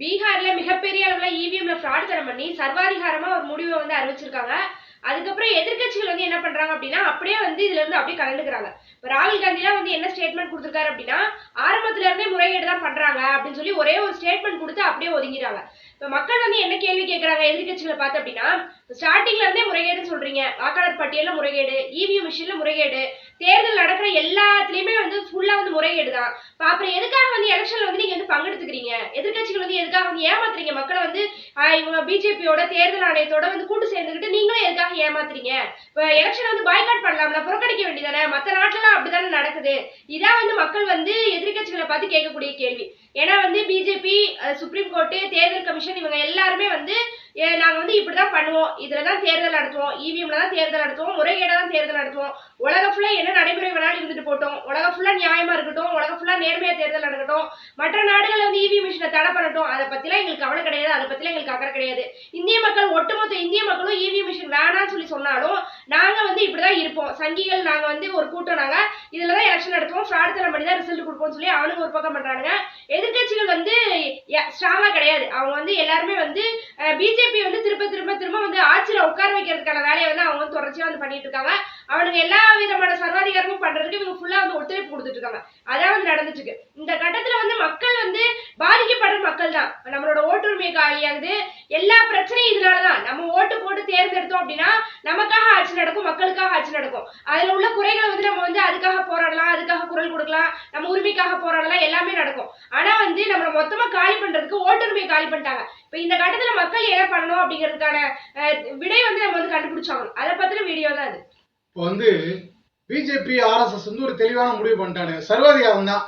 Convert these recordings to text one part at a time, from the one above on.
பீகார்ல மிகப்பெரிய அளவுல இவிஎம்ல ஃப்ராட் தரம் பண்ணி சர்வாதிகாரமா ஒரு முடிவை வந்து அறிவிச்சிருக்காங்க. அதுக்கப்புறம் எதிர்க்கட்சிகள் வந்து என்ன பண்றாங்க அப்படின்னா அப்படியே வந்து இதுல இருந்து அப்படியே கலந்துக்கிறாங்க. இப்ப ராகுல் காந்திலாம் வந்து என்ன ஸ்டேட்மெண்ட் கொடுத்துருக்காரு அப்படின்னா ஆரம்பத்துல இருந்தே முறைகேடு தான் பண்றாங்க அப்படின்னு சொல்லி ஒரே ஒரு ஸ்டேட்மெண்ட் கொடுத்து அப்படியே ஒதுங்கிறாங்க இப்ப மக்கள் வந்து என்ன கேள்வி கேட்கறாங்க எதிர்கட்சிகளை பார்த்து அப்படின்னா ஸ்டார்டிங்ல இருந்தே முறைகேடுன்னு சொல்றீங்க. வாக்காளர் பட்டியல்ல முறைகேடு இவிஎம் மிஷின்ல முறைகேடு தேர்தல் நடக்கிற எல்லாத்துலயுமே வந்து ஃபுல்லா வந்து முறைகேடு தான் அப்புறம் எதுக்காக வந்து எலெக்ஷன்ல வந்து நீங்க வந்து பங்கெடுத்துக்கிறீங்க? எதிர்க்கட்சிகள் வந்து எதுக்காக வந்து ஏமாத்துறீங்க? மக்களை வந்து இவங்க பிஜேபியோட தேர்தல் ஆணையத்தோட வந்து கூட்டு சேர்ந்துக்கிட்டு நீங்களும் எதுக்காக ஏமாத்துறீங்க? இப்போ எலெக்ஷன் வந்து பாய்காட் பண்ணலாம்ல புறக்கணிக்க வேண்டியதானே மற்ற நாட்டுலாம் அப்படிதானே நடக்குது. இதான் வந்து மக்கள் வந்து எதிர்க்கட்சிகளை பார்த்து கேட்கக்கூடிய கேள்வி. ஏன்னா வந்து பிஜேபி சுப்ரீம் கோர்ட்டு தேர்தல் கமிஷன் இவங்க எல்லாருமே வந்து ஏ, வந்து வந்து இப்படிதான் பண்ணுவோம். இதில் தான் தேர்தல் நடத்துவோம். இவிஎம்ல தான் தேர்தல் நடத்துவோம். முறைகேடாக தான் தேர்தல் நடத்துவோம். உலக ஃபுல்லாக என்ன நடைமுறை வேணாலும் இருந்துட்டு போட்டோம் உலக ஃபுல்லாக நியாயமாக இருக்கட்டும். உலக ஃபுல்லாக நேர்மையாக தேர்தல் நடக்கட்டும். மற்ற நாடுகள் வந்து இவி மிஷினை தடை பண்ணட்டும். அதை பற்றிலாம் எங்களுக்கு கவலை கிடையாது. அதை பற்றிலாம் எங்களுக்கு அக்கறை கிடையாது. இந்திய மக்கள் ஒட்டுமொத்த இந்திய மக்களும் இவி மிஷின் வேணாம்னு சொல்லி சொன்னாலும் நாங்கள் வந்து இப்படி தான் இருப்போம். சங்கிகள் நாங்கள் வந்து ஒரு கூட்டம் நாங்கள் இதில் தான் எலெக்ஷன் நடத்துவோம். ஃப்ராட் தரம் பண்ணி தான் ரிசல்ட் கொடுப்போம்னு சொல்லி அவனுக்கு ஒரு பக்கம் பண்ணுறானுங்க எதிர்க்கட்சிகள் வந்து ஸ்ட்ராங்காக கிடையாது. அவங்க வந்து எல்லாருமே வந்து பிஜேபி வந்து திரும்ப திரும்ப திரும்ப வந்து ஆட்சியில உட்கார வைக்கிறதுக்கான வேலையை வந்து அவங்க வந்து தொடர்ச்சியா வந்து பண்ணிட்டு இருக்காங்க. அவனுங்க எல்லா விதமான சர்வாதிகாரமும் பண்றதுக்கு இவங்க ஃபுல்லா வந்து ஒத்துழைப்பு கொடுத்துட்டு இருக்காங்க. அதான் வந்து நடந்துட்டு இருக்கு. இந்த கட்டத்துல வந்து மக்கள் வந்து பாதிக்கப்படுற மக்கள் தான். நம்மளோட ஓட்டுரிமை காலியாகுது எல்லா பிரச்சனையும் இதனாலதான். நம்ம ஓட்டு போட்டு தேர்ந்தெடுத்தோம் அப்படின்னா நமக்காக ஆட்சி நடக்கும் மக்களுக்காக ஆட்சி நடக்கும். அதுல உள்ள குறைகளை வந்து நம்ம வந்து அதுக்காக போராடலாம் அதுக்காக குரல் கொடுக்கலாம் நம்ம உரிமைக்காக போராடலாம் எல்லாமே நடக்கும். ஆனா வந்து நம்ம மொத்தமா காலி பண்றதுக்கு ஓட்டுரிமை காலி பண்ணிட்டாங்க. இப்ப இந்த கட்டத்துல மக்கள் என்ன பண்ணணும் அப்படிங்கிறதுக்கான விடை வந்து நம்ம வந்து கண்டுபிடிச்சாங்க அதை பத்தின வீடியோ தான் அது இப்போ வந்து பிஜேபி ஆர்எஸ்எஸ் வந்து ஒரு தெளிவான முடிவு பண்ணிட்டானுங்க. சர்வாதிகாரம் தான்.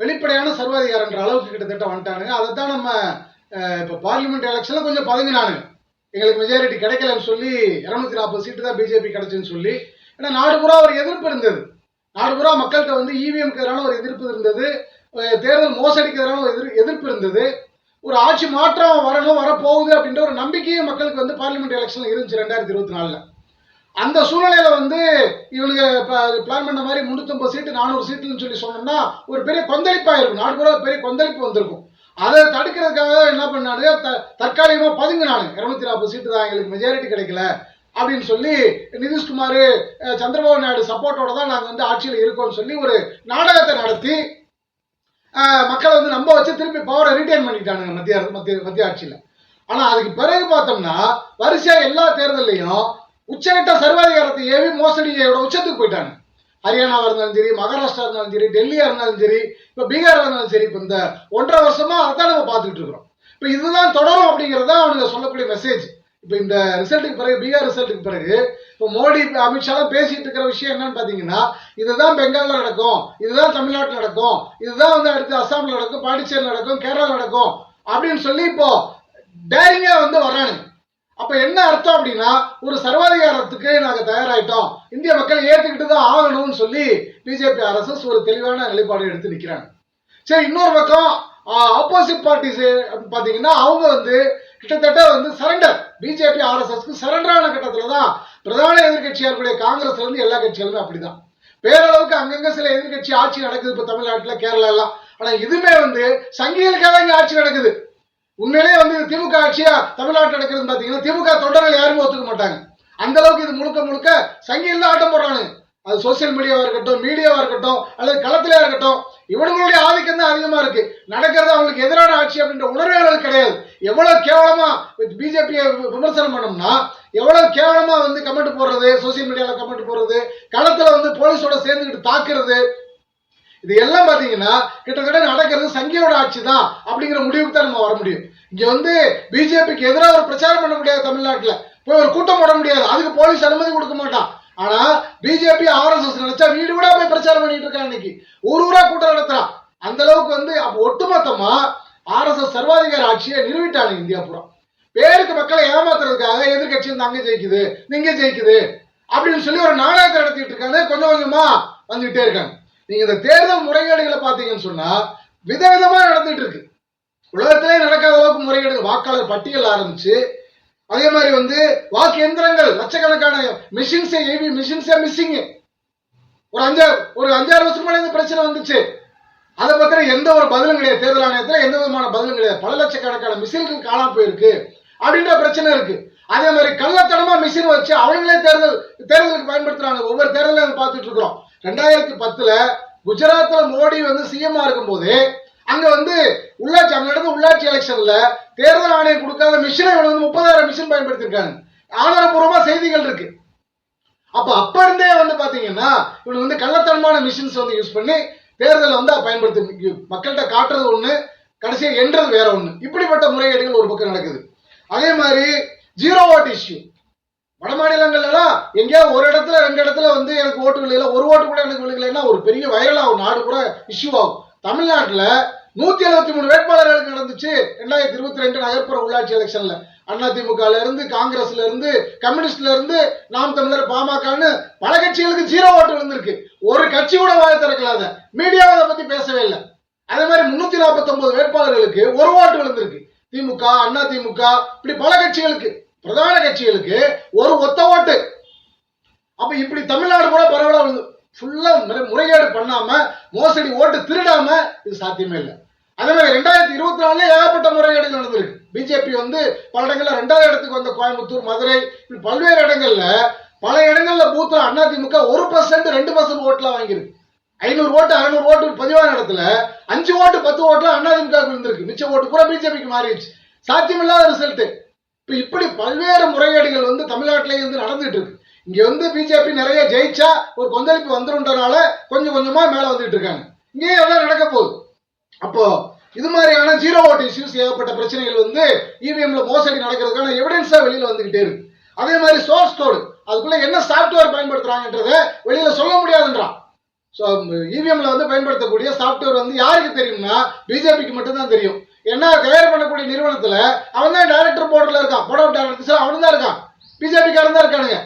வெளிப்படையான சர்வாதிகாரன்ற அளவுக்கு கிட்டத்தட்ட வந்துட்டானுங்க. அதை தான் நம்ம இப்போ பார்லிமெண்ட் எலெக்ஷனில் கொஞ்சம் பதுங்கினானுங்க. எங்களுக்கு மெஜாரிட்டி கிடைக்கலன்னு சொல்லி இரநூத்தி நாற்பது சீட்டு தான் பிஜேபி கிடைச்சுன்னு சொல்லி. ஏன்னா நாடு பூரா ஒரு எதிர்ப்பு இருந்தது. நாடு பூரா மக்கள்கிட்ட வந்து இவிஎம்க்கு எதிரான ஒரு எதிர்ப்பு இருந்தது. தேர்தல் மோசடிக்கு எதிரான ஒரு எதிர் எதிர்ப்பு இருந்தது. ஒரு ஆட்சி மாற்றம் வரணும் வரப்போகுது அப்படின்ற ஒரு நம்பிக்கையும் மக்களுக்கு வந்து பார்லிமெண்ட் எலெக்ஷன் இருந்துச்சு ரெண்டாயிரத்தி இருபத்தி நாலில் அந்த சூழ்நிலையில வந்து இவனுக்கு பிளான் பண்ண மாதிரி முன்னூத்தம்பது சீட்டு நானூறு சீட்டுன்னு சொல்லி சொன்னோம்னா ஒரு பெரிய கொந்தளிப்பா இருக்கும் நாடு பூரா பெரிய கொந்தளிப்பு வந்திருக்கும். அதை தடுக்கிறதுக்காக என்ன பண்ணானுங்க? த- தற்காலிகமா பதுங்கினானுங்க. இருநூத்தி நாற்பது சீட்டு தான் எங்களுக்கு மெஜாரிட்டி கிடைக்கல அப்படின்னு சொல்லி நிதிஷ்குமார் சந்திரபாபு நாயுடு சப்போர்ட்டோட தான் நாங்கள் வந்து ஆட்சியில் இருக்கோம்னு சொல்லி ஒரு நாடகத்தை நடத்தி மக்களை வந்து நம்ப வச்சு திருப்பி பவரை ரீட்டைன் பண்ணிட்டானுங்க மத்திய மத்திய மத்திய ஆட்சியில். ஆனால் அதுக்கு பிறகு பார்த்தோம்னா வரிசையாக எல்லா தேர்தல்லையும் உச்சகட்ட சர்வாதிகாரத்தை ஏவி மோசடியோட உச்சத்துக்கு போயிட்டாங்க ஹரியானாவாக இருந்தாலும் சரி மகாராஷ்டிரா இருந்தாலும் சரி டெல்லியா இருந்தாலும் சரி இப்போ பீகாரா இருந்தாலும் சரி இப்போ இந்த ஒன்றரை வருஷமா அதான் நம்ம பார்த்துக்கிட்டு இருக்கிறோம். இப்போ இதுதான் தொடரும் அப்படிங்கிறது தான் அவனுங்க சொல்லக்கூடிய மெசேஜ் இப்போ இந்த ரிசல்ட்டுக்கு பிறகு பீகார் ரிசல்ட்டுக்கு பிறகு இப்போ மோடி அமித்ஷாலாம் பேசிட்டு இருக்கிற விஷயம் என்னன்னு பார்த்தீங்கன்னா இதுதான் பெங்காலில் நடக்கும் இதுதான் தமிழ்நாட்டில் நடக்கும் இதுதான் வந்து அடுத்து அஸ்ஸாம்ல நடக்கும் பாண்டிச்சேரியில் நடக்கும் கேரளா நடக்கும் அப்படின்னு சொல்லி இப்போ டேரிங்கா வந்து வர்றானுங்க. அப்ப என்ன அர்த்தம் அப்படின்னா ஒரு சர்வாதிகாரத்துக்கு நாங்க தயாராயிட்டோம். இந்திய மக்கள் ஏத்துக்கிட்டு தான் ஆகணும்னு சொல்லி பிஜேபி அரசு ஒரு தெளிவான நிலைப்பாடு எடுத்து நிக்கிறாங்க. சரி இன்னொரு பக்கம் ஆப்போசிட் பார்ட்டிஸ் பாத்தீங்கன்னா அவங்க வந்து கிட்டத்தட்ட வந்து சரண்டர் பிஜேபி ஆர்எஸ்எஸ்க்கு சரண்டரான கட்டத்தில் தான் பிரதான எதிர்கட்சியாக இருக்கக்கூடிய காங்கிரஸ்ல இருந்து எல்லா கட்சிகளுமே அப்படிதான். பேரளவுக்கு அங்கங்க சில எதிர்க்கட்சி ஆட்சி நடக்குது இப்போ தமிழ்நாட்டில் கேரளா எல்லாம் ஆனா இதுமே வந்து சங்கிகளுக்காக இங்கே ஆட்சி நடக்குது. உண்மையிலேயே வந்து இது திமுக ஆட்சியா தமிழ்நாட்டில் நடக்குதுன்னு பார்த்தீங்கன்னா திமுக தொண்டர்கள் யாருமே ஒத்துக்க மாட்டாங்க. அந்த அளவுக்கு இது முழுக்க முழுக்க சங்கியில் தான் ஆட்டம் போடுறாங்க அது சோசியல் மீடியாவாக இருக்கட்டும் மீடியாவாக இருக்கட்டும் அல்லது களத்திலே இருக்கட்டும் இவனுங்களுடைய ஆதிக்கம் தான் அதிகமா இருக்கு. நடக்கிறது அவங்களுக்கு எதிரான ஆட்சி அப்படின்ற உணர்வே கிடையாது. எவ்வளவு கேவலமா பிஜேபியை விமர்சனம் பண்ணோம்னா எவ்வளவு கேவலமா வந்து கமெண்ட் போடுறது சோசியல் மீடியால கமெண்ட் போடுறது களத்துல வந்து போலீஸோட சேர்ந்துக்கிட்டு தாக்குறது இது எல்லாம் பாத்தீங்கன்னா கிட்டத்தட்ட நடக்கிறது சங்கியோட ஆட்சி தான் அப்படிங்கிற முடிவுக்கு தான் நம்ம வர முடியும். இங்க வந்து பிஜேபிக்கு எதிராக ஒரு பிரச்சாரம் பண்ண முடியாது தமிழ்நாட்டுல. போய் ஒரு கூட்டம் போட முடியாது. அதுக்கு போலீஸ் அனுமதி கொடுக்க மாட்டான். ஆனா பிஜேபி ஆர்எஸ்எஸ் நினைச்சா வீடு வீடா போய் பிரச்சாரம் பண்ணிட்டு இருக்கான் இன்னைக்கு. ஊர் ஊரா கூட்டம் நடத்துறான். அந்த அளவுக்கு வந்து ஒட்டுமொத்தமா ஆர்எஸ்எஸ் சர்வாதிகார ஆட்சியை நிறுவிட்டாங்க இந்தியா பூரா. பேருக்கு மக்களை ஏமாத்துறதுக்காக எதிர்கட்சி வந்து அங்க ஜெயிக்குது நீங்க ஜெயிக்குது அப்படின்னு சொல்லி ஒரு நாடகத்தை நடத்திட்டு இருக்காங்க. கொஞ்சம் கொஞ்சமா வந்துகிட்டே இருக்காங்க. நீங்க இந்த தேர்தல் முறைகேடுகளை பாத்தீங்கன்னு சொன்னா விதவிதமா நடந்துட்டு இருக்கு. உலகத்திலே நடக்காத அளவுக்கு முறைகேடு வாக்காளர் பட்டியல் ஆரம்பிச்சு அதே மாதிரி வந்து வாக்கு எந்திரங்கள் லட்சக்கணக்கான மிஷின்ஸே ஏவி மிஷின்ஸே மிஸ்ஸிங் ஒரு அஞ்சாறு ஒரு அஞ்சாறு வருஷம் இந்த பிரச்சனை வந்துச்சு. அதை பத்தின எந்த ஒரு பதிலும் கிடையாது. தேர்தல் ஆணையத்தில் எந்த விதமான பதிலும் கிடையாது. பல லட்சக்கணக்கான மிஷின்கள் காணாம போயிருக்கு. அப்படின்ற பிரச்சனை இருக்கு. அதே மாதிரி கள்ளத்தனமா மிஷின் வச்சு அவங்களே தேர்தல் தேர்தலுக்கு பயன்படுத்துறாங்க. ஒவ்வொரு தேர்தலையும் பார்த்துட்டு இருக்கிறோம். ரெண்டாயிரத்தி பத்துல குஜராத்ல மோடி வந்து சிஎம்ஆ இருக்கும் போது அங்க வந்து உள்ளாட்சி அங்க நடந்த உள்ளாட்சி எலெக்ஷன்ல தேர்தல் ஆணையம் கொடுக்காத மிஷினை இவங்க வந்து முப்பதாயிரம் மிஷின் பயன்படுத்திருக்காங்க ஆதாரபூர்வமா செய்திகள் இருக்கு. அப்ப அப்ப இருந்தே வந்து பாத்தீங்கன்னா இவங்க வந்து கள்ளத்தனமான மிஷின்ஸ் வந்து யூஸ் பண்ணி தேர்தலை வந்து பயன்படுத்தி மக்கள்கிட்ட காட்டுறது ஒண்ணு கடைசியா என்றது வேற ஒண்ணு. இப்படிப்பட்ட முறைகேடுகள் ஒரு பக்கம் நடக்குது. அதே மாதிரி ஜீரோ ஓட் இஷ்யூ வட மாநிலங்கள்லாம் எங்கேயாவது ஒரு இடத்துல ரெண்டு இடத்துல வந்து எனக்கு ஓட்டு விழுகல ஒரு ஓட்டு கூட எனக்கு விழுகலைன்னா ஒரு பெரிய வைரல் ஆகும் நாடு கூட இஷ்யூ ஆகும். தமிழ்நாட்டில் நூத்தி எழுபத்தி மூணு வேட்பாளர்களுக்கு நடந்துச்சு. ரெண்டாயிரத்தி இருபத்தி ரெண்டு நகர்ப்புற உள்ளாட்சி எலெக்ஷன்ல. அதிமுகல இருந்து காங்கிரஸ்ல இருந்து கம்யூனிஸ்ட்ல இருந்து நாம் தமிழர் பாமகன்னு பல கட்சிகளுக்கு ஜீரோ ஓட்டு விழுந்திருக்கு. ஒரு கட்சி கூட வாய திறக்கலாத. மீடியாவை அதை பத்தி பேசவே இல்லை. அதே மாதிரி முன்னூத்தி நாற்பத்தி ஒன்பது வேட்பாளர்களுக்கு ஒரு ஓட்டு விழுந்திருக்கு. திமுக அண்ணா திமுக இப்படி பல கட்சிகளுக்கு பிரதான கட்சிகளுக்கு ஒரு ஒத்த ஓட்டு. அப்ப இப்படி தமிழ்நாடு கூட பரவலா விழுந்து ஃபுல்லா முறைகேடு பண்ணாம மோசடி ஓட்டு திருடாம இது சாத்தியமே இல்லை. அதே மாதிரி ரெண்டாயிரத்தி இருபத்தி நாலுல ஏகப்பட்ட முறைகேடுகள் நடந்திருக்கு. பிஜேபி வந்து பல இடங்கள்ல ரெண்டாவது இடத்துக்கு வந்த கோயம்புத்தூர் மதுரை பல்வேறு இடங்கள்ல பல இடங்கள்ல பூத்துல அதிமுக ஒரு பர்சன்ட் ரெண்டு பர்சன்ட் ஓட்டுலாம் வாங்கியிருக்கு. ஐநூறு ஓட்டு அறுநூறு ஓட்டு பதிவான இடத்துல அஞ்சு ஓட்டு பத்து ஓட்டுல அதிமுக இருந்திருக்கு மிச்ச ஓட்டு கூட பிஜேபிக்கு மாறிடுச்சு. சாத்தியமில்லாத ரிசல்ட் இப்ப இப்படி பல்வேறு முறைகேடுகள் வந்து தமிழ்நாட்டிலேயே வந்து நடந்துட்டு இருக்கு. இங்க வந்து பிஜேபி நிறைய ஜெயிச்சா ஒரு கொந்தளிப்பு வந்துருன்றனால கொஞ்சம் கொஞ்சமா மேல வந்துட்டு இருக்காங்க. இங்கேயும் எல்லாம் நடக்க போகுது. அப்போ இது மாதிரியான ஜீரோ ஓட் இஷ்யூஸ் ஏகப்பட்ட பிரச்சனைகள் வந்து இவிஎம்ல மோசடி நடக்கிறதுக்கான எவிடன்ஸா வெளியில வந்துகிட்டே இருக்கு. அதே மாதிரி சோர்ஸ் கோடு அதுக்குள்ள என்ன சாஃப்ட்வேர் பயன்படுத்துறாங்கன்றத வெளியில சொல்ல முடியாதுன்றான் ஸோ இவிஎம்ல வந்து பயன்படுத்தக்கூடிய சாஃப்ட்வேர் வந்து யாருக்கு தெரியும்னா பிஜேபிக்கு மட்டும்தான் தெரியும். ஏன்னா தயார் பண்ணக்கூடிய நிறுவனத்துல அவன் தான் டைரக்டர் போர்டில் இருக்கான் போர்ட் ஆஃப் டைரக்டர்ஸ் அவனு தான் இருக்கான் பிஜேபிக்காரன் தான் இருக்கானுங்க.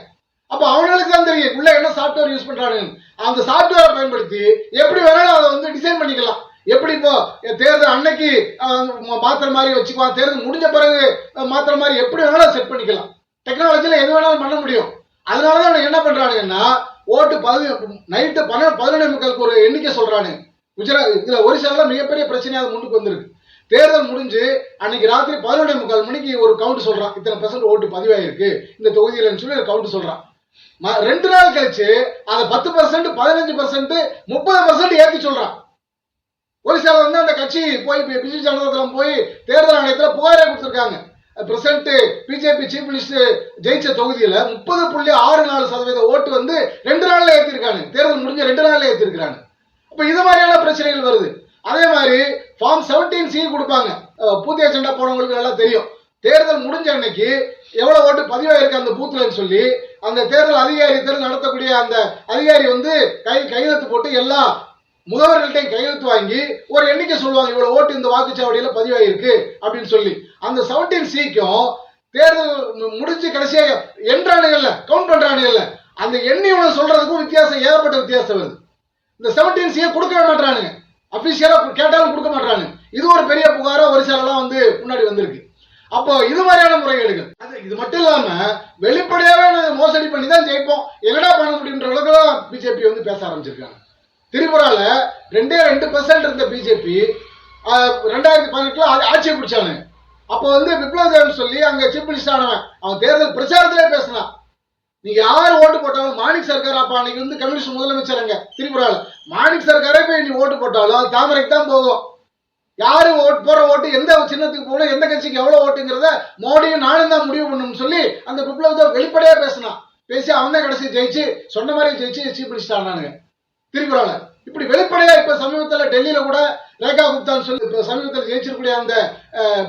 அப்போ அவங்களுக்கு தான் தெரியும் உள்ள என்ன சாஃப்ட்வேர் யூஸ் பண்றானுங்க அந்த சாஃப்ட்வேரை பயன்படுத்தி எப்படி வேணாலும் அதை வந்து டிசைன் பண்ணிக்கலாம். எப்படி இப்போ தேர்தல் அன்னைக்கு மாத்திர மாதிரி வச்சுக்குவான் தேர்தல் முடிஞ்ச பிறகு மாத்திர மாதிரி எப்படி வேணாலும் செட் பண்ணிக்கலாம். டெக்னாலஜியில் எது வேணாலும் பண்ண முடியும். அதனால தான் என்ன பண்ணுறானுங்கன்னா ஓட்டு பதி நைட்டு பன்னெண்டு பதினொன்று மக்களுக்கு ஒரு எண்ணிக்கை சொல்கிறானு குஜராத் இதுல ஒரிசாவில் மிகப்பெரிய பிரச்சனையாக முன்னுக்கு வந்திருக்கு. தேர்தல் முடிஞ்சு அன்னைக்கு ராத்திரி பதினொன்று முக்கால் மணிக்கு ஒரு கவுண்ட் சொல்கிறான் இத்தனை பர்சன்ட் ஓட்டு பதிவாயிருக்கு. இந்த தொகுதியிலன்னு சொல்லி ஒரு கவுண்ட் சொல்கிறான் ரெண்டு நாள் கழிச்சு அதை பத்து பர்சன்ட் பதினஞ்சு பர்சன்ட் முப்பது பர்சன்ட் ஏற்றி சொல்றான். ஒரிசால வந்து அந்த கட்சி போய் பிஜு ஜனதாதளம் போய் தேர்தல் ஆணையத்துல புகாரே கொடுத்துருக்காங்க. பிரசன்ட் பிஜேபி சீஃப் மினிஸ்டர் ஜெயிச்ச தொகுதியில முப்பது புள்ளி ஆறு நாலு சதவீத ஓட்டு வந்து ரெண்டு நாள்ல ஏற்றிருக்காங்க தேர்தல் முடிஞ்ச ரெண்டு நாள்ல ஏற்றிருக்கிறாங்க இப்போ இது மாதிரியான பிரச்சனைகள் வருது. அதே மாதிரி ஃபார்ம் செவன்டீன் சி கொடுப்பாங்க. பூத்திய சண்டை போனவங்களுக்கு நல்லா தெரியும். தேர்தல் முடிஞ்ச அன்னைக்கு எவ்வளவு ஓட்டு பதிவாயிருக்கு அந்த பூத்துலன்னு சொல்லி அந்த தேர்தல் அதிகாரி தேர்தல் நடத்தக்கூடிய அந்த அதிகாரி வந்து கை கையெழுத்து போட்டு எல்லா முதல்வர்கள்ட்டையும் கையெழுத்து வாங்கி ஒரு எண்ணிக்கை சொல்லுவாங்க இவ்வளவு ஓட்டு இந்த வாக்குச்சாவடியில பதிவாயிருக்கு அப்படின்னு சொல்லி. அந்த செவன்டீன் சிக்கும் தேர்தல் மு- முடிஞ்சு கடைசியா எண்றானுகள்ல கவுண்ட் பண்றானுகள்ல அந்த எண்ணி உனக்கு சொல்றதுக்கும் வித்தியாசம் ஏகப்பட்ட வித்தியாசம் வருது. இந்த செவன்டீன் சியை கொடுக்கவே மாட்டானுங்க அபிஷியலா கேட்டாலும் கொடுக்க மாட்டானுங்க இது ஒரு பெரிய புகாரா ஒரு சிலலாம் வந்து முன்னாடி வந்திருக்கு. அப்போ இது மாதிரியான முறைகேடுகள். அது இது மட்டும் இல்லாம வெளிப்படையாவே மோசடி பண்ணி தான் ஜெயிப்போம். என்னடா பண்ண முடியுன்ற அளவுக்கு தான் பிஜேபி வந்து பேச ஆரம்பிச்சிருக்காங்க. திரிபுரால ரெண்டே ரெண்டு பெர்சன்ட் இருந்த பிஜேபி ரெண்டாயிரத்தி பதினெட்டுல ஆட்சியை பிடிச்சானு. அப்போ வந்து விப்ளவ் தேவ் சொல்லி அங்க சீஃப் மினிஸ்டர் ஆனவன் அவன் தேர்தல் பிரச்சாரத்திலே பேசினான். நீங்க யார் ஓட்டு போட்டாலும் மாணிக் சர்க்கார் அப்ப அன்னைக்கு வந்து கம்யூனிஸ்ட் முதலமைச்சர் அங்க திரிபுரால. மாணிக் சர்க்காரே போய் நீ ஓட்டு போட்டாலும் தாமரைக்கு தான் போகும். யாரு ஓட்டு போற ஓட்டு எந்த சின்னத்துக்கு போகணும் எந்த கட்சிக்கு எவ்வளவு ஓட்டுங்கிறத மோடியும் நானும் தான் முடிவு பண்ணணும்னு சொல்லி அந்த விப்ளவ் தேவ் வெளிப்படையா பேசினான். பேசி அவன் தான் கடைசி ஜெயிச்சு சொன்ன மாதிரி ஜெயிச்சு சீஃப் மினிஸ்டர் ஆனானுங்க திரிபுரால இப்படி வெளிப்படையா இப்ப சமீபத்துல டெல்லியில கூட ரேகா குப்தான்னு சொல்லி இப்ப சமீபத்தில் ஜெயிச்சிருக்கூடிய அந்த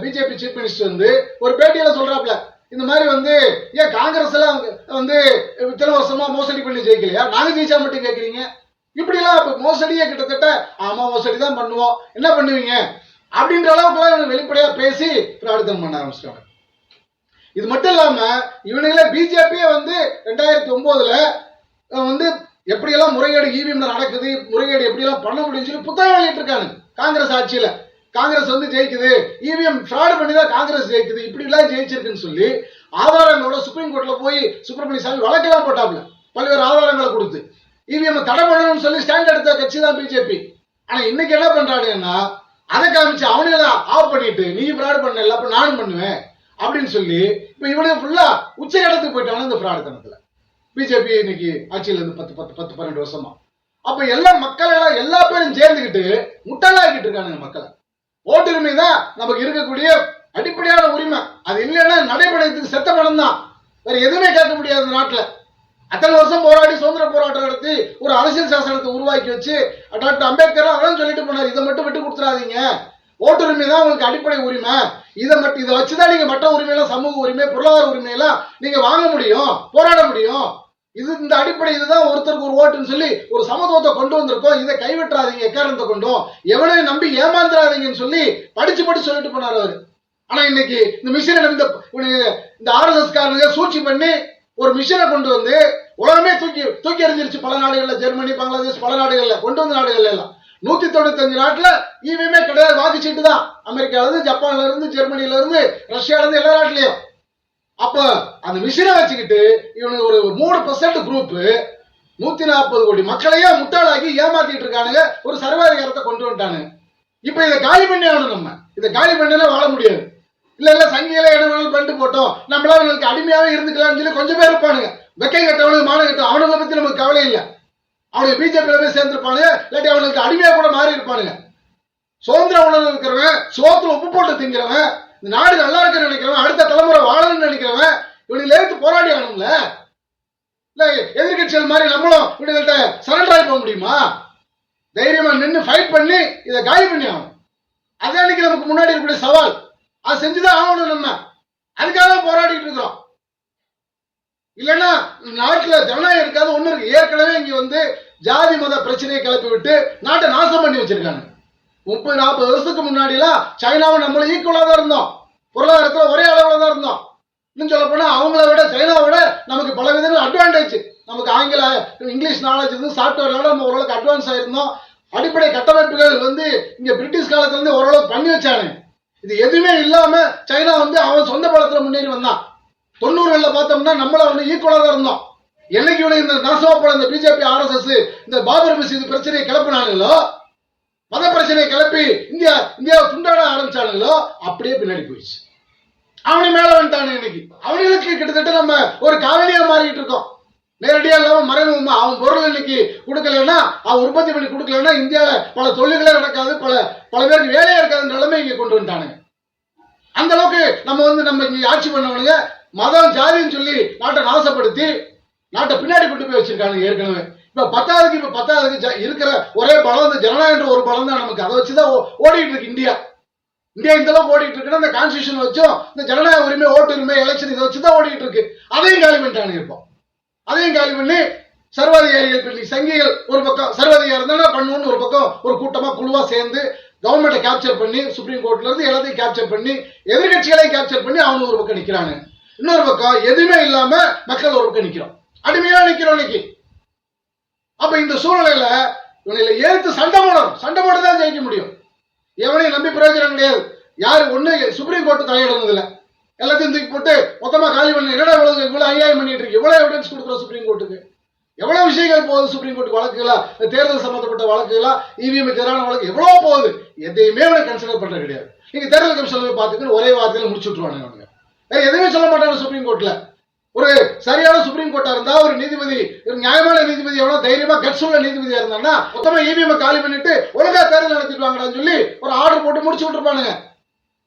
பிஜேபி சீஃப் மினிஸ்டர் வந்து ஒரு பேட்டியில சொல்றாப்ல இந்த மாதிரி வந்து ஏன் காங்கிரஸ் எல்லாம் வந்து- இத்தனை வருஷமா மோசடி பண்ணி ஜெயிக்கலையா? நாங்க ஜெயிச்சா மட்டும் கேட்குறீங்க இப்படி எல்லாம் இப்ப மோசடியே கிட்டத்தட்ட ஆமா மோசடி தான் பண்ணுவோம். என்ன பண்ணுவீங்க? அப்படின்ற அளவுக்குலாம் இவங்க வெளிப்படையா பேசி பிரார்த்தனை பண்ண ஆரம்பிச்சிட்டாங்க. இது மட்டும் இல்லாம இவனுங்களே பிஜேபியே வந்து ரெண்டாயிரத்தி ஒன்பதுல வந்து எப்படியெல்லாம் முறைகேடு இவிஎம்ல நடக்குது முறைகேடு எப்படியெல்லாம் பண்ண முடியும்னு சொல்லி புத்தகம் வெளியிட்டு இருக்காங்க. காங்கிரஸ் ஆட்சியில. காங்கிரஸ் வந்து ஜெயிக்குது. இவிஎம் ஃப்ராடு பண்ணி தான் காங்கிரஸ் ஜெயிக்குது. இப்படி எல்லாம் ஜெயிச்சிருக்குன்னு சொல்லி ஆதாரங்களோட சுப்ரீம் கோர்ட்ல போய் சுப்பிரமணிய சாமி வழக்கெல்லாம் போட்டாப்ல பல்வேறு ஆதாரங்களை கொடுத்து. இவிஎம் தடை பண்ணணும்னு சொல்லி ஸ்டாண்ட் எடுத்த கட்சி தான் பிஜேபி ஆனா இன்னைக்கு என்ன பண்றானுங்கன்னா அதை காமிச்சு அவனுங்களை ஆஃப் பண்ணிட்டு நீ ஃப்ராட் பண்ணல அப்ப நானும் பண்ணுவேன் அப்படின்னு சொல்லி இப்ப இவனுக்கு ஃபுல்லா இடத்துக்கு போயிட்டானே இந்த ஃப்ராட் தனத்துல பிஜேபி இன்னைக்கு ஆட்சியில இருந்து பத்து பத்து பத்து பன்னெண்டு வருஷமா. அப்ப எல்லா மக்களெல்லாம் எல்லா பேரும் சேர்ந்துக்கிட்டு முட்டாளாக்கிட்டு இருக்கானுங்க மக்களை. ஓட்டுரிமை தான் நமக்கு இருக்கக்கூடிய அடிப்படையான உரிமை. அது இல்லைன்னா நடைமுறைக்கு செத்த பணம் தான். வேற எதுவுமே கேட்க முடியாது நாட்டில் நாட்டுல. அத்தனை வருஷம் போராடி சுதந்திர போராட்டம் நடத்தி ஒரு அரசியல் சாசனத்தை உருவாக்கி வச்சு டாக்டர் அம்பேத்கர் அதான் சொல்லிட்டு போனார் இதை மட்டும் விட்டு கொடுத்துறாதீங்க. ஓட்டுரிமை தான் உங்களுக்கு அடிப்படை உரிமை. இதை மட்டும் இதை வச்சுதான் நீங்க மற்ற உரிமையெல்லாம் சமூக உரிமை பொருளாதார உரிமையெல்லாம் நீங்க வாங்க முடியும் போராட முடியும். இது இந்த அடிப்படை இதுதான் ஒருத்தருக்கு ஒரு ஓட்டுன்னு சொல்லி ஒரு சமத்துவத்தை கொண்டு வந்திருக்கோம். இதை கைவிட்டுறாதீங்க எக்காரணத்தை கொண்டும். எவனையும் நம்பி ஏமாந்துடாதீங்கன்னு சொல்லி படிச்சு படிச்சு சொல்லிட்டு போனார் அவர். ஆனா இன்னைக்கு இந்த மிஷினை இந்த இந்த ஆர்எஸ்எஸ் காரங்க சூழ்ச்சி பண்ணி ஒரு மிஷினை கொண்டு வந்து உலகமே தூக்கி தூக்கி எறிஞ்சிருச்சு. பல நாடுகளில் ஜெர்மனி பங்களாதேஷ் பல நாடுகளில் கொண்டு வந்த நாடுகள்ல எல்லாம். நூத்தி தொண்ணூத்தஞ்சு நாட்டுல இவிஎம்ஏ கிடையாது வாக்குச்சீட்டு தான் அமெரிக்கால இருந்து ஜப்பான்ல இருந்து ஜெர்மனில இருந்து ரஷ்யால இருந்து எல்லா நாட்டுலயும். அப்ப அந்த மிஷினை வச்சுக்கிட்டு இவனுக்கு ஒரு மூணு பர்சன்ட் குரூப் நூத்தி நாற்பது கோடி மக்களையே முட்டாளாக்கி ஏமாத்திட்டு இருக்கானுங்க. ஒரு சர்வாதிகாரத்தை கொண்டு வந்துட்டானுங்க. இப்ப இதை காலி பண்ணி ஆகணும் நம்ம. இதை காலி பண்ணல வாழ முடியாது. இல்ல இல்ல சங்கியில என்ன பண்ணிட்டு போட்டோம். நம்மளால அவங்களுக்கு அடிமையாவே இருந்துக்கலாம்னு சொல்லி கொஞ்சம் பேர் இருப்பானுங்க. வெக்கை கட்டவனுக்கு மானம் கட்டும். அவனுங்களை பத்தி நமக்கு கவலை இல்லை. அவனுக்கு பிஜேபியில போய் சேர்ந்திருப்பானுங்க. இல்லாட்டி அவனுக்கு அடிமையா கூட மாறி இருப்பானுங்க. சுதந்திர உணர்வு இருக்கிறவன் சோத்துல உப்பு போட்டு திங்கிறவன் இந்த நாடு நல்லா இருக்குன்னு நினைக்கிறவன் அடுத்த தலைமுறை வாழணும்னு நினைக்கிறவன் இவனுக்கு எடுத்து போராடி ஆகணும்ல? இல்ல எதிர்கட்சிகள் மாதிரி நம்மளும் இவனுங்கள்ட்ட சரண்டர் ஆகி போக முடியுமா? தைரியமா நின்று ஃபைட் பண்ணி இதை காலி பண்ணி ஆகணும். அதான் இன்னைக்கு நமக்கு முன்னாடி இருக்கக்கூடிய சவால். அது செஞ்சுதான் ஆகணும் நம்ம. அதுக்காக தான் போராடிட்டு இருக்கிறோம். இல்லைன்னா நாட்டில் ஜனநாயகம் இருக்காது ஒன்று இருக்கு. ஏற்கனவே இங்கே வந்து ஜாதி மத பிரச்சனையை கிளப்பி விட்டு நாட்டை நாசம் பண்ணி வச்சிருக்காங்க. முப்பது நாற்பது வருஷத்துக்கு முன்னாடிலாம் சைனாவும் நம்மளும் ஈக்குவலாக தான் இருந்தோம். பொருளாதாரத்தில் ஒரே அளவில் தான் இருந்தோம். இன்னும் சொல்ல போனால் அவங்கள விட சைனாவை விட நமக்கு பல விதங்கள் அட்வான்டேஜ் நமக்கு ஆங்கில இங்கிலீஷ் நாலேஜ் இருந்து சாஃப்ட்வேர்னால நம்ம ஓரளவுக்கு அட்வான்ஸ் ஆயிருந்தோம். அடிப்படை கட்டமைப்புகள் வந்து இங்கே பிரிட்டிஷ் காலத்துலேருந்து ஓரளவுக்கு பண்ணி வச்சானு இது எதுவுமே இல்லாம சைனா வந்து அவன் சொந்த பலத்துல முன்னேறி வந்தான். தொண்ணூறுகள்ல பார்த்தோம்னா நம்மள வந்து ஈக்குவலா தான் இருந்தோம். என்னைக்கு இவனை இந்த நாசமா போல இந்த பிஜேபி ஆர்எஸ்எஸ் இந்த பாபர் மசீது பிரச்சனையை கிளப்பினானுங்களோ மத பிரச்சனையை கிளப்பி இந்தியா இந்தியாவை துண்டாட ஆரம்பிச்சானுங்களோ அப்படியே பின்னாடி போயிடுச்சு. அவனை மேல வந்துட்டானு இன்னைக்கு. அவனுக்கு கிட்டத்தட்ட நம்ம ஒரு காவலியா மாறிட்டு இருக்கோம். நேரடியா இல்லாம மறைமுகமா அவன் பொருள் இன்னைக்கு கொடுக்கலன்னா அவன் உற்பத்தி பண்ணி கொடுக்கலன்னா இந்தியால பல தொழில்களே நடக்காது பல பல பேருக்கு வேலையே இருக்காது நிலைமை இங்க கொண்டு வந்துட்டானுங்க. அந்த அளவுக்கு நம்ம வந்து நம்ம இங்க ஆட்சி பண்ணவனுங்க மதம் ஜாதின்னு சொல்லி நாட்டை நாசப்படுத்தி நாட்டை பின்னாடி கொண்டு போய் வச்சிருக்கானுங்க ஏற்கனவே. இப்ப பத்தாவதுக்கு இப்ப பத்தாவதுக்கு இருக்கிற ஒரே பலம் இந்த ஜனநாயகன்ற ஒரு பலம் தான் நமக்கு. அதை வச்சுதான் தான் ஓடிட்டு இருக்கு இந்தியா. இந்தியா இந்த அளவுக்கு ஓடிட்டு இருக்குன்னா இந்த கான்ஸ்டியூஷன் வச்சும் இந்த ஜனநாயக உரிமை ஓட்டு உரிமை எலெக்ஷன் இதை வச்சுதான் ஓடிட்டு இருக்கு. அதையும் காலி பண்ணிட்டானுங்க இப்போ. அதையும் காலி பண்ணி சர்வாதிகாரிகள் பண்ணி சங்கிகள் ஒரு பக்கம் சர்வாதிகாரம் தானே பண்ணுவோம்னு ஒரு பக்கம் ஒரு கூட்டமா குழுவா சேர்ந்து கவர்மெண்ட்டை கேப்சர் பண்ணி சுப்ரீம் கோர்ட்ல இருந்து எல்லாத்தையும் கேப்சர் பண்ணி எதிர்கட்சிகளையும் கேப்சர் பண்ணி அவங்க ஒரு பக்கம் நிற்கிறாங்க இன்னொரு பக்கம் எதுவுமே இல்லாம மக்கள் ஒரு பக்கம் நிற்கிறோம் அடிமையா நிற்கிறோம் இன்னைக்கு. அப்ப இந்த சூழ்நிலையில இவனையில ஏத்து சண்டை போடணும். சண்டை போட்டு தான் ஜெயிக்க முடியும். எவனையும் நம்பி பிரயோஜனம் கிடையாது. யாரு ஒண்ணு சுப்ரீம் கோர்ட் தலையிடுறது இல்லை எல்லாத்தையும் தூக்கி போட்டு மொத்தமா காலி பண்ணி என்னடா இவ்வளவு இவ்வளவு அநியாயம் பண்ணிட்டு இருக்கு. எவ்வளவு எவிடன்ஸ் கொடுக்குறோம் சுப்ரீம் கோர்ட்டுக்கு எவ்வளவு விஷயங்கள் போகுது சுப்ரீம் கோர்ட் வழக்குகளா? தேர்தல் சம்பந்தப்பட்ட வழக்குகளா? இவிஎம் எதிரான வழக்கு எவ்வளவு போகுது. எதையுமே அவனை கன்சிடர் பண்ண கிடையாது. நீங்க தேர்தல் கமிஷன் போய் ஒரே வார்த்தையில முடிச்சு விட்டுருவாங்க அவனுங்க வேற எதுவுமே சொல்ல மாட்டாங்க சுப்ரீம் கோர்ட்ல ஒரு சரியான சுப்ரீம் கோர்ட்டா இருந்தா ஒரு நீதிபதி ஒரு நியாயமான நீதிபதி எவ்வளவு தைரியமா கட்ஸ் உள்ள நீதிபதியா இருந்தாங்கன்னா மொத்தமா இவிஎம் காலி பண்ணிட்டு ஒழுங்கா தேர்தல் நடத்திட்டு வாங்கடான்னு சொல்லி ஒரு ஆர்டர் போட்டு முடிச்சு விட்டுருப்பானுங்க.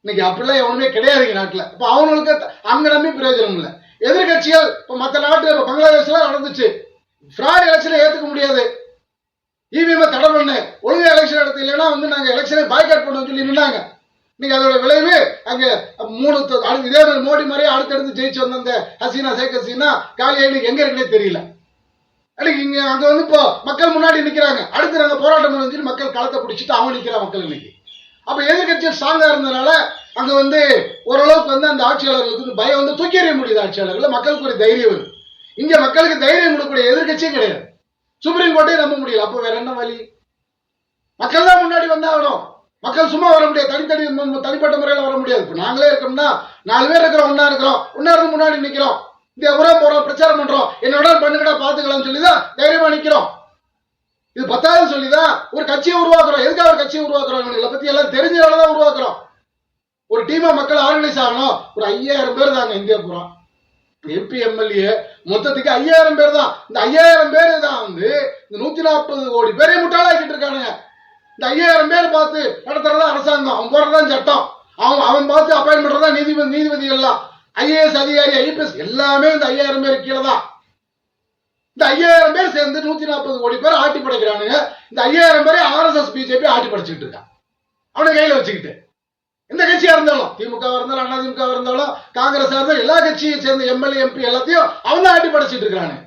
இன்னைக்கு அப்படிலாம் எவனுமே எங்கள் நாட்டில். அப்போ அவங்களுக்கு அங்க நம்பி பிரயோஜனம் இல்லை. எதிர்கட்சிகள் இப்போ மற்ற நாட்டில் இப்போ பங்களாதேஷ்லாம் நடந்துச்சு. ஃப்ராட் எலெக்ஷனை ஏற்றுக்க முடியாது. இவிஎம் தடை பண்ணு. ஒழுங்கு எலெக்ஷன் நடத்த இல்லைன்னா வந்து நாங்கள் எலெக்ஷனை பாய்காட் பண்ணுவோம் சொல்லி நின்னாங்க. இன்னைக்கு அதோட விளைவு அங்கே மூணு அடுத்து இதே மாதிரி மோடி மாதிரியே அடுத்தடுத்து ஜெயிச்சு வந்த அந்த ஹசீனா ஷேக் ஹசீனா காலி இன்னைக்கு எங்க இருக்குன்னே தெரியல. அன்னைக்கு இங்கே அங்கே வந்து இப்போ மக்கள் முன்னாடி நிற்கிறாங்க அடுத்து நாங்கள் போராட்டம் பண்ணி சொல்லி மக்கள் களத்தை பிடிச்சிட்டு அவங்க நிற்கிறான் மக்கள் இன்னைக்கு. அப்ப எதிர்கட்சி ஸ்ட்ராங்கா இருந்ததுனால அங்க வந்து ஓரளவுக்கு வந்து அந்த ஆட்சியாளர்களுக்கு வந்து பயம் வந்து தூக்கி எறிய முடியுது ஆட்சியாளர்கள் மக்களுக்கு ஒரு தைரியம் வருது. இங்க மக்களுக்கு தைரியம் கொடுக்கக்கூடிய எதிர்கட்சியும் கிடையாது. சுப்ரீம் கோர்ட்டையும் நம்ப முடியல. அப்ப வேற என்ன வழி? மக்கள் தான் முன்னாடி வந்தாகணும். மக்கள் சும்மா வர முடியாது. தனித்தனி தனிப்பட்ட முறையில் வர முடியாது. இப்போ நாங்களே இருக்கோம்னா நாலு பேர் இருக்கிறோம் ஒன்றா இருக்கிறோம் ஒன்றா இருந்து முன்னாடி நிற்கிறோம் இந்த உரம் போகிறோம் பிரச்சாரம் பண்ணுறோம் என்னோட பண்ணுங்கடா பார்த்துக்கலாம்னு சொல்லி தான் தைரியமாக நிற்கிறோம் இது பத்தாயிரம் சொல்லிதான் ஒரு கட்சியை உருவாக்குறோம். எதுக்காக ஒரு கட்சியை உருவாக்குறோம்? இவங்களை பத்தி எல்லாம் தெரிஞ்சவங்கள தான் உருவாக்குறோம். ஒரு டீமா மக்கள் ஆர்கனைஸ் ஆகணும். ஒரு ஐயாயிரம் பேர் தாங்க இந்தியா பூரா. எம்பி எம்எல்ஏ மொத்தத்துக்கு ஐயாயிரம் பேர் தான். இந்த ஐயாயிரம் பேர் தான் வந்து இந்த நூத்தி நாற்பது கோடி பேரை முட்டாளாக்கிட்டு இருக்கானுங்க. இந்த ஐயாயிரம் பேர் பார்த்து நடத்துறதா அரசாங்கம். அவன் போடுறதான் சட்டம். அவன் அவன் பார்த்து அப்பாயின் தான் நீதிபதி நீதிபதி எல்லாம் ஐஏஎஸ் அதிகாரி ஐபிஎஸ் எல்லாமே இந்த ஐயாயிரம் பேர் கீழே தான். இந்த ஐயாயிரம் பேர் சேர்ந்து நூத்தி நாற்பது கோடி பேர் ஆட்டி படைக்கிறானுங்க. இந்த ஐயாயிரம் பேரை ஆர்எஸ்எஸ் பிஜேபி ஆட்டி படைச்சிட்டு இருக்கான். அவனை கையில வச்சுக்கிட்டு. எந்த கட்சியா இருந்தாலும் திமுக இருந்தாலும் அதிமுக இருந்தாலும் காங்கிரஸ் இருந்தாலும் எல்லா கட்சியும் சேர்ந்த எம்எல்ஏ எம்பி எல்லாத்தையும் அவன் தான் ஆட்டி படைச்சிட்டு இருக்கிறானு.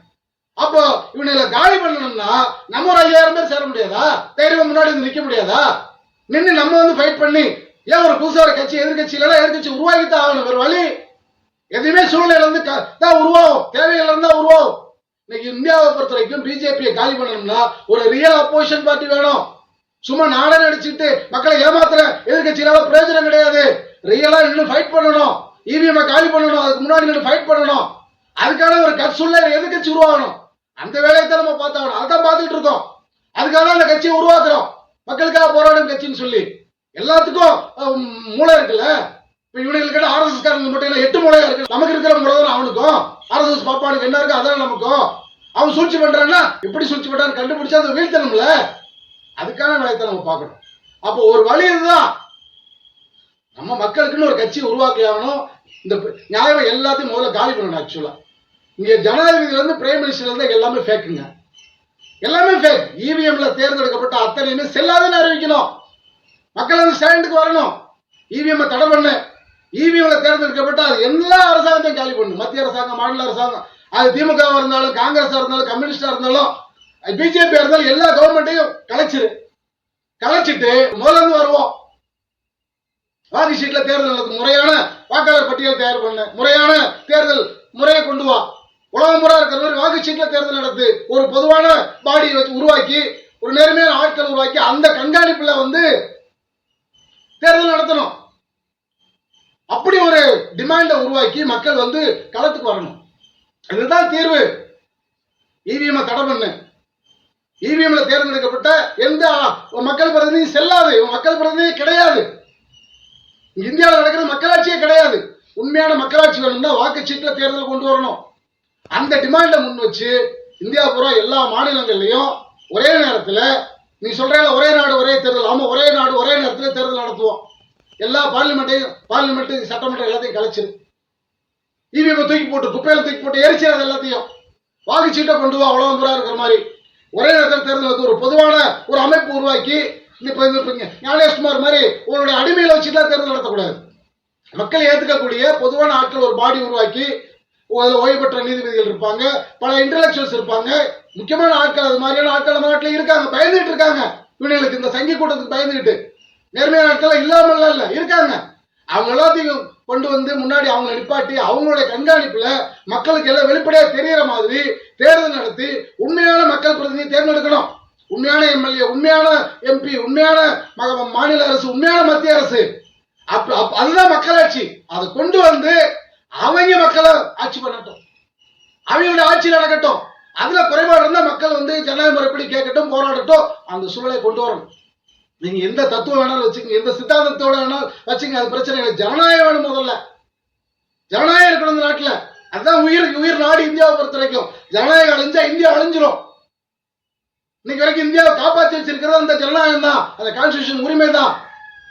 அப்போ இவனை காலி பண்ணணும்னா நம்ம ஒரு ஐயாயிரம் பேர் சேர முடியாதா? தைரியம் முன்னாடி வந்து நிக்க முடியாதா? நின்று நம்ம வந்து ஃபைட் பண்ணி ஏன் ஒரு புதுசாக ஒரு கட்சி எதிர்கட்சியில எதிர்கட்சி உருவாக்கித்தான் ஆகணும் வேற வழி. எதுவுமே சூழ்நிலை இருந்து க- தான் உருவாகும். தேவையில இருந்தா உருவாகும். இன்னைக்கு இந்தியாவை பொறுத்த வரைக்கும் பிஜேபியை காலி பண்ணணும்னா ஒரு ரியல் அப்போசிஷன் பார்ட்டி வேணும். சும்மா நாடே அடிச்சுட்டு மக்களை ஏமாத்துற எதிர்கட்சியினால பிரயோஜனம் கிடையாது. ரியலா நின்று ஃபைட் பண்ணணும். இவிஎம் காலி பண்ணணும். அதுக்கு முன்னாடி நின்று ஃபைட் பண்ணணும். அதுக்கான ஒரு கட்சுள்ள எதிர்கட்சி உருவாகணும். அந்த வேலையை தான் நம்ம பார்த்தாகணும் அதான் பார்த்துட்டு இருக்கோம். அதுக்காக தான் அந்த கட்சியை உருவாக்குறோம். மக்களுக்காக போராடும் கட்சின்னு சொல்லி. எல்லாத்துக்கும் மூளை இருக்குல்ல? இப்ப இவனுங்களுக்கு ஆர்எஸ்எஸ் காரங்க மட்டும் எட்டு மூளையா இருக்கு. நமக்கு இருக்கிற மூளை தான் அவனுக்கும் ஆர்எஸ்எஸ் பாப்பானுக்கு என்ன இருக்கு அதான் நமக்கும்? அவன் சூழ்ச்சி பண்றான்னா எப்படி சூழ்ச்சி பண்றான்னு கண்டுபிடிச்சா அதை வீழ்த்தணும்ல? அதுக்கான நிலையத்தை நம்ம பார்க்கணும். அப்போ ஒரு வழி இதுதான். நம்ம மக்களுக்குன்னு ஒரு கட்சி உருவாக்கி ஆகணும். இந்த நியாயம் எல்லாத்தையும் முதல்ல காலி பண்ணணும் ஆக்சுவலா இங்க ஜனாதிபதியில இருந்து பிரைம் மினிஸ்டர்ல இருந்து எல்லாமே ஃபேக்குங்க எல்லாமே ஃபேக் இவிஎம்ல தேர்ந்தெடுக்கப்பட்ட அத்தனையுமே செல்லாதுன்னு அறிவிக்கணும். மக்கள் வந்து ஸ்டாண்டுக்கு வரணும். இவிஎம் தடை பண்ணு. இவிஎம்ல தேர்ந்தெடுக்கப்பட்ட அது எல்லா அரசாங்கத்தையும் காலி பண்ணு. மத்திய அரசாங்கம் மாநில அரசாங்கம். அது திமுகவா இருந்தாலும் காங்கிரஸா இருந்தாலும் கம்யூனிஸ்டா இருந்தாலும் பிஜேபி இருந்தாலும் எல்லா கவர்மெண்ட்டையும் கலைச்சிரு. கலைச்சிட்டு முதல்ல வருவோம். வாக்கு சீட்ல தேர்தல் நடக்கும். முறையான வாக்காளர் பட்டியல் தயார் பண்ண. முறையான தேர்தல் முறையை கொண்டு வா. உலகம் முறை இருக்கிற மாதிரி வாக்கு சீட்ல தேர்தல் நடத்து. ஒரு பொதுவான பாடியை வச்சு உருவாக்கி ஒரு நேர்மையான ஆட்கள் உருவாக்கி அந்த கண்காணிப்புல வந்து தேர்தல் நடத்தணும். அப்படி ஒரு டிமாண்டை உருவாக்கி மக்கள் வந்து களத்துக்கு வரணும். இதுதான் தீர்வு. இவிஎம் தடை பண்ணு. இவிஎம்ல தேர்ந்தெடுக்கப்பட்ட எந்த மக்கள் பிரதிநிதி செல்லாது. மக்கள் பிரதிநிதி கிடையாது. இந்தியாவில் நடக்கிற மக்களாட்சியே கிடையாது. உண்மையான மக்களாட்சி வேணும்னா வாக்குச்சீட்டுல தேர்தல் கொண்டு வரணும். அந்த டிமாண்டை முன் வச்சு இந்தியா பூரா எல்லா மாநிலங்கள்லையும் ஒரே நேரத்தில் நீ சொல்ற ஒரே நாடு ஒரே தேர்தல். ஆமாம் ஒரே நாடு ஒரே நேரத்தில் தேர்தல் நடத்துவோம். எல்லா பார்லிமெண்ட்டையும் பார்லிமெண்ட் சட்டமன்றம் எல்லாத்தையும் கலைச்சிரு. இவிஎம் தூக்கி போட்டு குப்பையில தூக்கி போட்டு எரிச்சு அது எல்லாத்தையும் வாக்குச்சீட்டை கொண்டு வா அவ்வளவு தூரம் இருக்கிற மாதிரி. ஒரே நேரத்தில் தேர்ந்தெடுத்து ஒரு பொதுவான ஒரு அமைப்பு உருவாக்கி இப்போ இப்போ ஞானேஷ்குமார் மாதிரி உங்களுடைய அடிமையில வச்சுலாம் தேர்தல் நடத்தக்கூடாது. மக்கள் ஏற்றுக்கக்கூடிய பொதுவான ஆட்கள் ஒரு பாடி உருவாக்கி அதில் ஓய்வு பெற்ற நீதிபதிகள் இருப்பாங்க பல இன்டலெக்சுவல்ஸ் இருப்பாங்க. முக்கியமான ஆட்கள் அது மாதிரியான ஆட்கள் நம்ம நாட்டில் இருக்காங்க பயந்துகிட்டு இருக்காங்க. இவங்களுக்கு இந்த சங்கி கூட்டத்துக்கு பயந்துகிட்டு. நேர்மையான ஆட்கள் இல்லாமல் இல்லை இருக்காங்க. அவங்க எல்லாத்தையும் கொண்டு வந்து முன்னாடி அவங்க நிப்பாட்டி அவங்களுடைய கண்காணிப்புல மக்களுக்கு எல்லாம் வெளிப்படையா தெரியற மாதிரி தேர்தல் நடத்தி உண்மையான மக்கள் பிரதிநிதி தேர்ந்தெடுக்கணும். உண்மையான எம்எல்ஏ உண்மையான எம்பி உண்மையான மாநில அரசு உண்மையான மத்திய அரசு. அதுதான் மக்களாட்சி. அதை கொண்டு வந்து அவங்க மக்களை ஆட்சி பண்ணட்டும். அவங்களோட ஆட்சி நடக்கட்டும். அதுல குறைபாடு இருந்தா மக்கள் வந்து ஜனநாயக முறைப்படி கேட்கட்டும் போராடட்டும். அந்த சூழலை கொண்டு வரணும். நீங்க எந்த தத்துவம் வேணாலும் வச்சுங்க எந்த சித்தாந்தத்தோட வேணாலும் வச்சுங்க அது பிரச்சனை இல்லை. ஜனநாயகம் வேணும் முதல்ல. ஜனநாயகம் இருக்கணும் இந்த நாட்டுல. அதுதான் உயிர் உயிர் நாடு இந்தியாவை பொறுத்த வரைக்கும். ஜனநாயகம் அழிஞ்சா இந்தியா அழிஞ்சிரும். இன்னைக்கு வரைக்கும் இந்தியாவை காப்பாற்றி வச்சிருக்கிறது அந்த ஜனநாயகம் தான். அந்த கான்ஸ்டியூஷன் உரிமை தான்.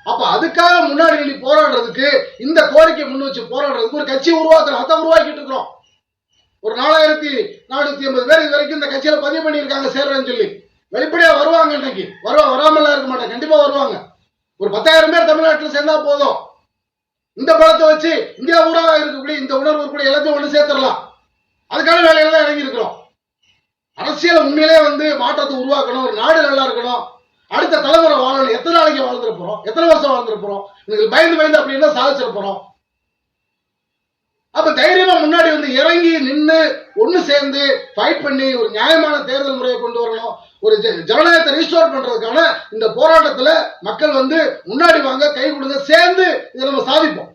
அப்ப அதுக்காக முன்னாடி நீ போராடுறதுக்கு இந்த கோரிக்கை முன் வச்சு போராடுறதுக்கு ஒரு கட்சி உருவாக்குறோம். அதை உருவாக்கிட்டு இருக்கிறோம். ஒரு நாலாயிரத்தி நானூத்தி ஐம்பது பேர் இது வரைக்கும் இந்த கட்சியில பதிவு பண்ணியிருக்காங்க சேர்றேன்னு சொல்லி. வெளிப்படையா வருவாங்க இன்னைக்கு வருவா வராமலாம் இருக்க மாட்டாங்க. கண்டிப்பா வருவாங்க. ஒரு பத்தாயிரம் பேர் தமிழ்நாட்டில் சேர்ந்தா போதும். இந்த பலத்தை வச்சு இந்தியா ஊடகம் இருக்கக்கூடிய இந்த உணர்வு கூட எல்லாத்தையும் ஒன்று சேர்த்துடலாம். அதுக்கான வேலையில தான் இறங்கி இருக்கிறோம் அரசியல் உண்மையிலே வந்து மாற்றத்தை உருவாக்கணும். ஒரு நாடு நல்லா இருக்கணும். அடுத்த தலைமுறை வாழணும். எத்தனை நாளைக்கு வாழ்ந்துட போறோம்? எத்தனை வருஷம் வாழ்ந்துட போறோம்? பயந்து பயந்து அப்படி என்ன சாதிச்சிட போறோம்? அப்ப தைரியமா முன்னாடி வந்து இறங்கி நின்று ஒன்னு சேர்ந்து ஃபைட் பண்ணி ஒரு நியாயமான தேர்தல் முறையை கொண்டு வரணும். ஒரு ஜ- ஜனநாயகத்தை ரீஸ்டோர் பண்றதுக்கான இந்த போராட்டத்துல மக்கள் வந்து முன்னாடி வாங்க கை கொடுங்க சேர்ந்து இதை நம்ம சாதிப்போம்.